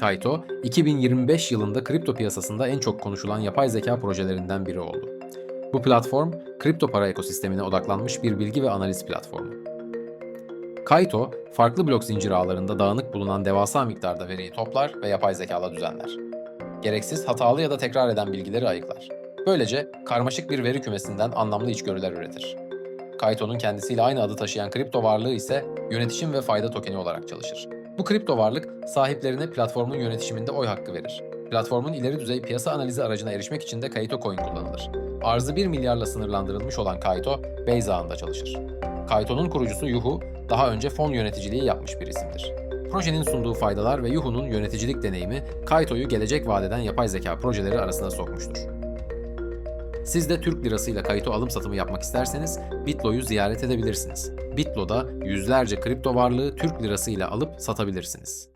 Kaito, 2025 yılında kripto piyasasında en çok konuşulan yapay zeka projelerinden biri oldu. Bu platform, kripto para ekosistemine odaklanmış bir bilgi ve analiz platformu. Kaito, farklı blok zincir ağlarında dağınık bulunan devasa miktarda veriyi toplar ve yapay zekala düzenler. Gereksiz, hatalı ya da tekrar eden bilgileri ayıklar. Böylece karmaşık bir veri kümesinden anlamlı içgörüler üretir. Kaito'nun kendisiyle aynı adı taşıyan kripto varlığı ise yönetişim ve fayda tokeni olarak çalışır. Bu kripto varlık sahiplerine platformun yönetişiminde oy hakkı verir. Platformun ileri düzey piyasa analizi aracına erişmek için de Kaito Coin kullanılır. Arzı 1 milyarla sınırlandırılmış olan Kaito, Base ağında çalışır. Kaito'nun kurucusu Yuhu, daha önce fon yöneticiliği yapmış bir isimdir. Projenin sunduğu faydalar ve Yuhu'nun yöneticilik deneyimi, Kaito'yu gelecek vadeden yapay zeka projeleri arasına sokmuştur. Siz de Türk lirasıyla kayıto alım satımı yapmak isterseniz Bitlo'yu ziyaret edebilirsiniz. Bitlo'da yüzlerce kripto varlığı Türk lirasıyla alıp satabilirsiniz.